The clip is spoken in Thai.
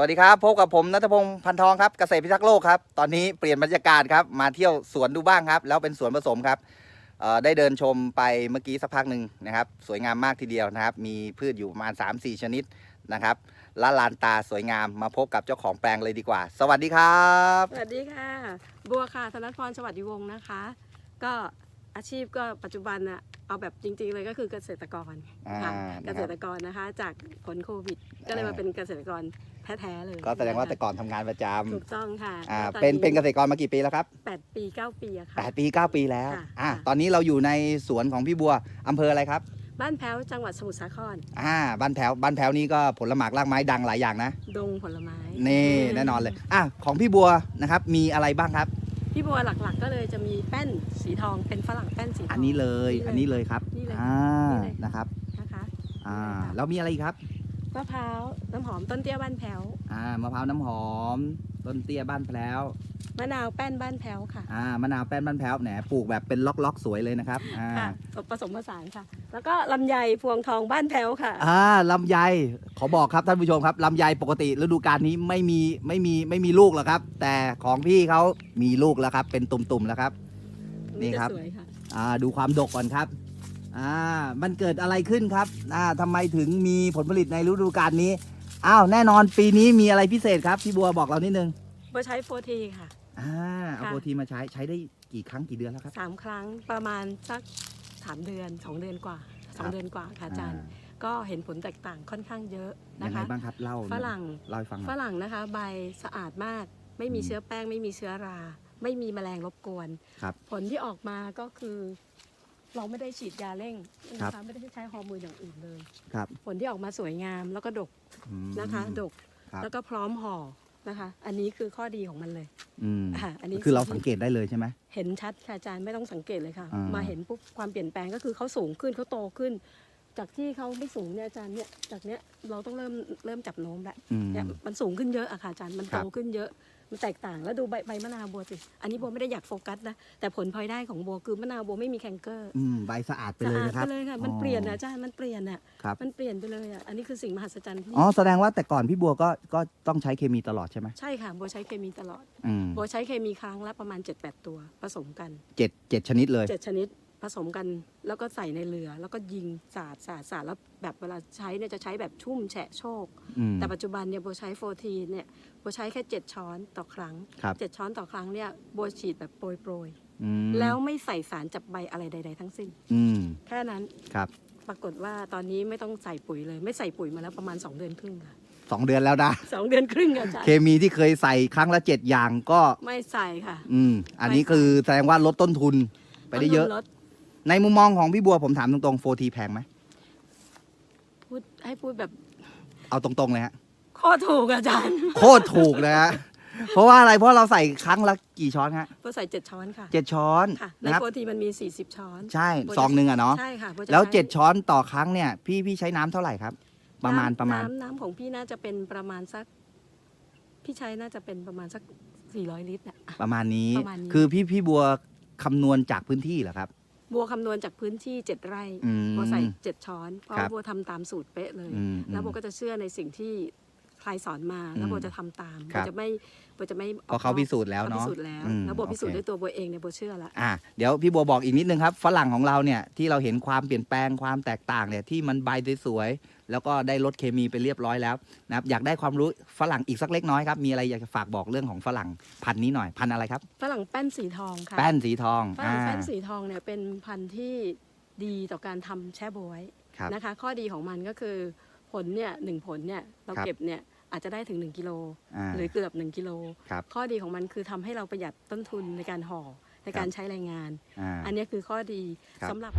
วัสดีครับพบกับผมนัทพงศ์พันทองครับเกษตรพิทักษ์โลกครับตอนนี้เปลี่ยนบรรยากาศครับมาเที่ยวสวนดูบ้างครับ แล้วเป็นสวนผสมครับได้เดินชมไปเมื่อกี้สักพักหนึ่งนะครับ สวยงามมากทีเดียวนะครับ มีพืชอยู่ประมาณ 3-4 ชนิดนะครับละลานตาสวยงามมาพบกับเจ้าของแปลงเลยดีกว่า สวัสดีครับ สวัสดีค่ะ บัวค่ะธนพรสวัสดิวงศ์นะคะ ก็ อาชีพก็ปัจจุบันอะเอาแบบจริง ๆ เลยก็คือเกษตรกรอ่าค่ะนะเกคษรับตรกรนะคะ จากผลโควิด ก็เลยมาเป็นเกษตรกรแท้ๆเลยก็แสดงว่าแต่นะคะก่อนทำงานประจถูกต้องค่ะำอ่าแล้วตอเป็นเป็นเกษตรกรมากี่ปีแล้วครับแปดปีเก้าปีอะค่ะ แปดปีเก้าปีแล้วค่ะอ่าค่ะ ตอนนี้เราอยู่ในสวนของพี่บัวอำเภออะไรครับบ้านแพ้วจังหวัดสมุทรสาคร อ่าบ้านแถวบ้านแถวนี้ก็ผลหมากรากไม้ดังหลายอย่างนะ ดงผลไม้นี่แน่นอนเลยอะของพี่บัวนะครับมีอะไรบ้างครับ พี่บัวหลักๆ ก็เลยจะมีแป้นสีทองเป็นฝรั่งแป้นสีทองอันนี้เลยนี่เลย อันนี้เลยครับ นี่เลยอ่า นี่เลย นะครับ นะคะ อ่านี่เลยค่ะแล้วมีอะไรอีกครับ มะพร้าวน้ำหอมต้นเตี้ยบ้านแพ้วอ่ามะพร้าวน้ำหอม ต้นเตี้ยบ้านแพร้วมะนาวแป้นบ้านแพ้วค่ะอ่ามะนาวแป้นบ้านแพร้วแหนปลูกแบบเป็นล็อกๆสวยเลยนะครับอ่า ค่ะผสมผสานค่ะ แล้วก็ลำไยพวงทองบ้านแพ้วค่ะ อ่าลำไยขอบอกครับท่านผู้ชมครับลำไยปกติฤดูกาลนี้ไม่มีไม่มีไม่มีลูกหรอกครับ แต่ของพี่เขามีลูกแล้วครับ เป็นตุ่มๆแล้วครับ นี่ครับ จะสวยค่ะ อ่าดูความดกก่อนครับ อ่ามันเกิดอะไรขึ้นครับอ่าทำไมถึงมีผลผลิตในฤดูกาลนี้อ้าวแน่นอนปีนี้มีอะไรพิเศษครับพี่บัวบอกเรานิดนึงโบใช้โฟทีค่ะ อ่าเอาค่ะ โปรทีมาใช้ใช้ได้กี่ครั้งกี่เดือนแล้วครับสามครั้งประมาณสักสามเดือนสองเดือนกว่าสองครับเดือนกว่าค่ะอาจารย์ ก็เห็นผลแตกต่างค่อนข้างเยอะอ่ายันะงไงคะ บ้างครับเล่าฝรั่ง เล่าให้ฟังหน่ฝอย รั่งนะคะ ใบสะอาดมาก ไม่มีอืมเชื้อแป้ง ไม่มีเชื้อรา ไม่มีแมลงรบกวน ครับ ผลที่ออกมาก็คือ เราไม่ได้ฉีดยาเร่งครันะบคะไม่ได้ใช้ฮอร์โมนอย่างอื่นเลย ครับ ผลที่ออกมาสวยงามแล้วก็ดกอืมนะคะดกครับแล้วก็พร้อมห่อนะคะ อันนี้คือข้อดีของมันเลย อืมค่ะอันนี้ คือเราสิ่งที่สังเกตได้เลยใช่ไหม เห็นชัดค่ะอาจารย์ไม่ต้องสังเกตเลยค่ะ อ่าม มาเห็นปุ๊บความเปลี่ยนแปลงก็คือเขาสูงขึ้นเขาโตขึ้น จากที่เขาไม่สูงเนี่ยอาจารย์เนี่ยจากเนี้ยเราต้องเริ่มเริ่มจับโน้มแล้วอืม เนี่ยมันสูงขึ้นเยอะอะค่ะอาจารย์มันครัโตบขึ้นเยอะ มันแตกต่างแล้วดูใบใบมะนาวบัวสิอันนี้บัวไม่ได้อยากโฟกัสนะแต่ผลพลอยได้ของบัวคือมะนาวบัวไม่มีแคนเกอร์อืมใบสะอาดไปสะเลยอาดนะครับไปเลยค่ะมันอ๋อเปลี่ยนนะอาจารย์มันเปลี่ยนอะครับมันเปลี่ยนไปเลยอะอันนี้คือสิ่งมหัศจรรย์ที่อ๋อแสดงว่าแต่ก่อนพี่บัวก็ก็ต้องใช้เคมีตลอดใช่ไหมใช่ค่ะบัวใช้เคมีตลอดอืมบัวใช้เคมีครั้งละประมาณ7-8ตัวผสมกันเจ็ดเจ็ดชนิดเลยเจ็ดชนิด ผสมกันแล้วก็ใส่ในเรือ แล้วก็ยิงสาดสาดสาดแล้วแบบเวลาใช้เนี่ยจะใช้แบบชุ่มแฉะโชก อืม แต่ปัจจุบันเนี่ยโบใช้โฟทีเนี่ยโบใช้แค่ 7 ช้อนต่อครั้ง ครับ 7 ช้อนต่อครั้งเนี่ยโบฉีดแบบโปรยโปรยๆอืมแล้วไม่ใส่สารจับใบอะไรใด ๆ ทั้งสิ้น อืมแค่นั้นครับปรากฏว่าตอนนี้ไม่ต้องใส่ปุ๋ยเลย ไม่ใส่ปุ๋ยมาแล้วประมาณ 2 เดือนครึ่งค่ะ สองเดือนแล้วนะ สองเดือนครึ่งค่ะอาจารเคย์มีที่เคยใส่ครั้งละเจ็ดอย่างก็ ไม่ใส่ค่ะ อืม อันนี้คือแสดงว่าลดต้นทุนไปได้เยอะ ต้นทุนลด ในมุมมองของพี่บัวผมถามตรงๆโฟทีแพงไหม พูดให้พูดแบบเอาตรงๆเลยฮะโคตรถูกอาจารย์โคตรถูกเลยฮะ เพราะว่าอะไร เพราะเราใส่ครั้งละกี่ช้อนฮะโบใส่7ช้อนค่ะเจ็ดช้อนค่ะในนะครับโฟทีมันมี 40 ช้อนใช่โปรจะซองหนึ่งอะเนาะ ใช่ค่ะโบจะแล้วใช้เจ็ดช้อนต่อครั้งเนี่ยพี่พี่ใช้น้ำเท่าไหร่ครับ ประมาณน้ำประมาณ น้ำน้ำของพี่น่าจะเป็นประมาณสัก พี่ใช้น่าจะเป็นประมาณสัก 400 ลิตรน่ะ ประมาณนี้ ประมาณนี้ คือพี่พี่บัวคำนวณจากพื้นที่เหรอครับ บัวคำนวณจากพื้นที่7ไร่อืมบัวใส่7ช้อนเพราะครับบัวทำตามสูตรเป๊ะเลย อืม แล้วบัวก็จะเชื่อในสิ่งที่ ใครสอนมาแล้วอืมบัวจะทำตามครับัวบจะไม่บัวจะไม่เพราะเขาพิสูจน์แล้วเขาพิเนาะสูจน์แล้วอืมแล้วบัวพิสูจน์โอเคด้วยตัวบัวเองเนี่ยบัวเชื่อละอะเดี๋ยวพี่บัวบอกอีกนิดนึงครับฝรั่งของเราเนี่ยที่เราเห็นความเปลี่ยนแปลงความแตกต่างเนี่ยที่มันใบสวยๆแล้วก็ได้ลดเคมีไปเรียบร้อยแล้วนะครับอยากได้ความรู้ฝรั่งอีกสักเล็กน้อยครับ มีอะไรอยากจะฝากบอกเรื่องของฝรั่งพันธุ์นี้หน่อยพันธุ์อะไรครับ ฝรั่งแป้นสีทองค่ะแป้นสีทองฝรั่งอ่าแป้นสีทองเนี่ยเป็นพันธุ์ที่ดีต่อการทำแช่บวยครับนะคะ ข้อดีของมันก็คือผลเนี่ยหนึ่งผลเนี่ยเราครับเก็บเนี่ย อาจจะได้ถึง 1 กิโล อ่า หรือเกือบ 1 กิโล ครับ ข้อดีของมันคือทำให้เราประหยัดต้นทุนในการห่อในการใช้แรงงาน อ่า อันนี้คือข้อดีครับ สำหรับ